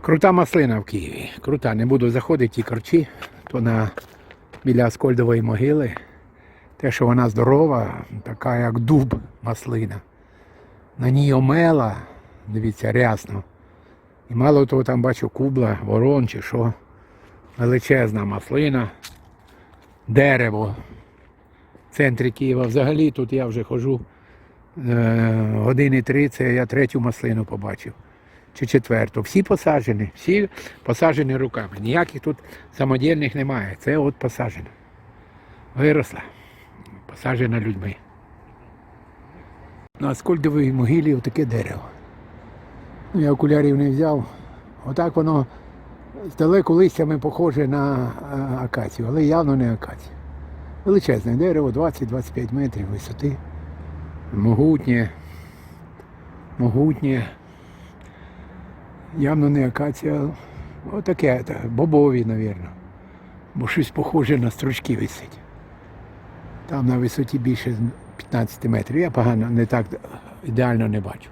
Крута маслина в Києві. Крута. Не буду заходити ті корчі, то на біля Аскольдової могили. Те, що вона здорова, така як дуб маслина. На ній омела, дивіться, рясно. І мало того там бачу кубла, ворон чи що. Величезна маслина, дерево. В центрі Києва. Взагалі тут я вже хожу е, години три, це я третю маслину побачив. Чи четверту. Всі посаджені, всі посаджені руками. Ніяких тут самодільних немає. Це от посаджено. Виросла. Посаджена людьми. На Аскольдовій могилі отаке дерево. Ну, я окулярів не взяв. Отак воно здалеку листями похоже на акацію, але явно не акація. Величезне дерево, 20-25 метрів висоти. Могутнє. Могутнє. Явно не акація. Отаке, та, бобові, мабуть. Бо щось похоже на стручки висить. Там на висоті більше 15 метрів. Я погано не так ідеально не бачу.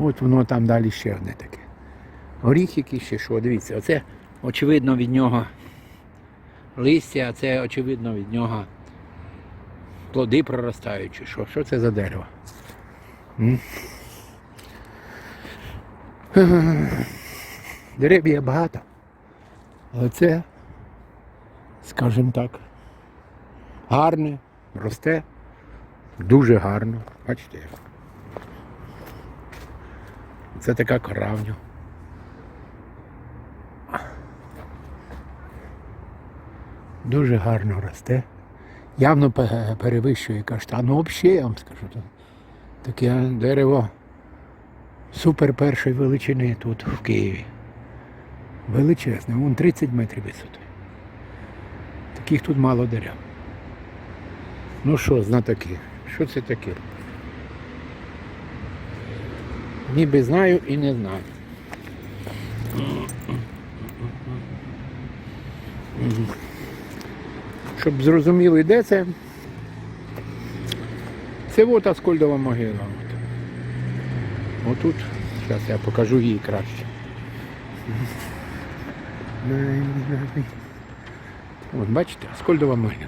От воно там далі ще одне таке. Горіх якийсь ще що, дивіться, оце очевидно від нього листя, а це очевидно від нього плоди проростають що. Що це за дерево? Дерев є багато. Але це, скажімо так, гарне, росте, дуже гарно. Бачите. Це така коравня. Дуже гарно росте. Явно перевищує каштан. Ну, взагалі, я вам скажу, таке дерево супер першої величини тут в Києві. Величезне, вон 30 метрів висоти. Таких тут мало дерев. Ну що, знатоки, що це таке? Ніби знаю і не знаю. Щоб зрозуміли, де це. Це от Аскольдова могила. От. Отут. Зараз я покажу її краще. От бачите, Аскольдова могила.